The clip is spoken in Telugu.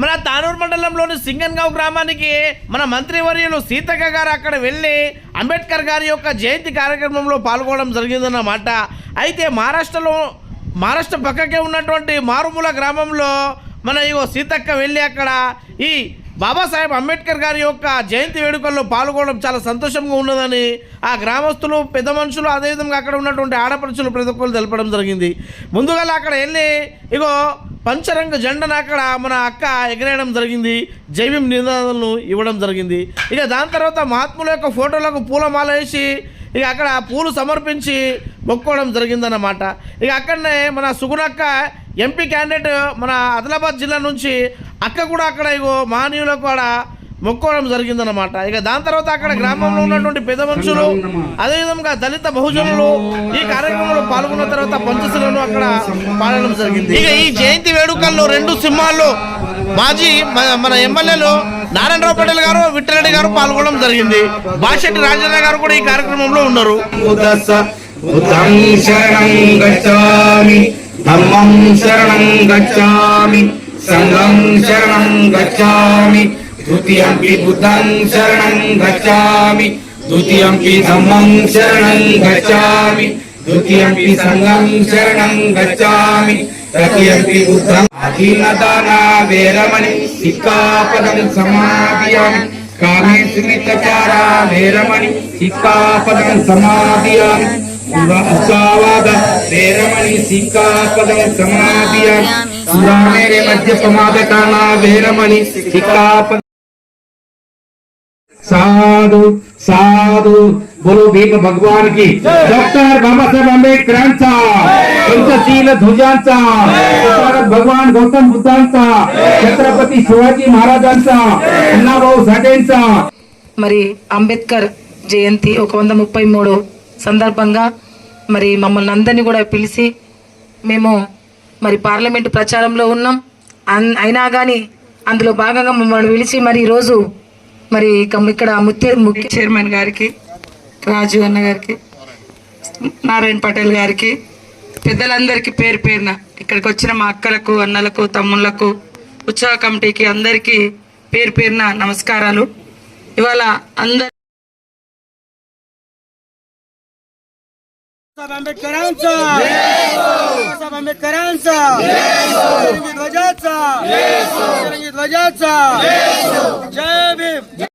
మన తానూరు మండలంలోని సింగన్గావ్ గ్రామానికి మన మంత్రివర్యులు సీతక్క గారు అక్కడ వెళ్ళి అంబేద్కర్ గారి యొక్క జయంతి కార్యక్రమంలో పాల్గొనడం జరిగిందన్నమాట. అయితే మహారాష్ట్రలో మహారాష్ట్ర పక్కకే ఉన్నటువంటి మారుమూల గ్రామంలో మన ఇగో సీతక్క వెళ్ళి అక్కడ ఈ బాబాసాహెబ్ అంబేద్కర్ గారి యొక్క జయంతి వేడుకల్లో పాల్గొనడం చాలా సంతోషంగా ఉన్నదని ఆ గ్రామస్తులు పెద్ద మనుషులు అదేవిధంగా అక్కడ ఉన్నటువంటి ఆడపడుచులు ప్రతి ఒక్కరు తెలపడం జరిగింది. ముందుగా అక్కడ వెళ్ళి ఇగో పంచరంగ జెండను అక్కడ మన అక్క ఎగరేయడం జరిగింది జైవిం నినాదాలను ఇవ్వడం జరిగింది. ఇక దాని తర్వాత మహాత్ముల యొక్క ఫోటోలకు పూలమాల వేసి ఇక అక్కడ పూలు సమర్పించి మొక్కోవడం జరిగిందన్నమాట. ఇక అక్కడనే మన సుగుణక్క ఎంపీ క్యాండిడేట్ మన ఆదిలాబాద్ జిల్లా నుంచి అక్క కూడా అక్కడ ఇగో మహనీయులకు కూడా మొక్కోవడం జరిగిందనమాట ఇక దాని తర్వాత అక్కడ గ్రామంలో ఉన్నటువంటి పెద్ద మనుషులు అదేవిధంగా దళిత బహుజనులు ఈ కార్యక్రమంలో పాల్గొన్న తర్వాత పంచశీలను అక్కడ పాడడం జరిగింది. ఇక ఈ జయంతి వేడుకల్లో రెండు సినిమాల్లో మాజీ మన ఎమ్మెల్యేలు నారాయణరావు పటేల్ గారు విట్టరెడ్డి గారు పాల్గొనడం జరిగింది. బాషెట్టి రాజేంద్ర గారు కూడా ఈ కార్యక్రమంలో ఉన్నారు. ఉదస బుద్ధం శరణం గచ్చామి तृतीयमपि बुद्धं शरणं गच्छामि। द्वितीयमपि धम्मं शरणं गच्छामि। द्वितीयमपि सङ्गं शरणं गच्छामि। तृतीयमपि बुद्धं अधीनदाना वेरमणि सिक्कापदं समादयामि। कामेषु मितचारा वेरमणि सिक्कापदं समादयामि। उदावाद वेरमणि सिक्कापदं समादयामि। सुरा मेरे मध्य समादकाना वेरमणि సురామేరే మధ్య ప్రమాదకాన వేరమణి సిక్కాపదం साधु साधु बोलो भीम भगवान की डॉक्टर बाबासाहेब आंबेडकरांचा पंचशील ध्वजांचा तुकाराम भगवान गौतम बुद्धांचा छत्रपती शिवाजी महाराजांचा अण्णाभाऊ साठेंचा మరి అంబేద్కర్ జయంతి ఒక వంద ముప్పై మూడు సందర్భంగా మరి మమ్మల్ని అందరినీ కూడా పిలిచి మేము మరి పార్లమెంటు ప్రచారంలో ఉన్నాం అన్- అయినా కానీ అందులో భాగంగా మమ్మల్ని పిలిచి మరి ఈరోజు మరి ఇక్కడ ముత్య ముఖ్య చైర్మన్ గారికి రాజు అన్న గారికి నారాయణ పటేల్ గారికి పెద్దలందరికీ పేరు పేరున ఇక్కడికి వచ్చిన మా అక్కలకు అన్నలకు తమ్ముళ్ళకు ఉత్సవ కమిటీకి అందరికీ పేరు పేరున నమస్కారాలు. ఇవాళ అందరు Ambedkar Ambedkar Vajaza! Yesu! Jai Bhim!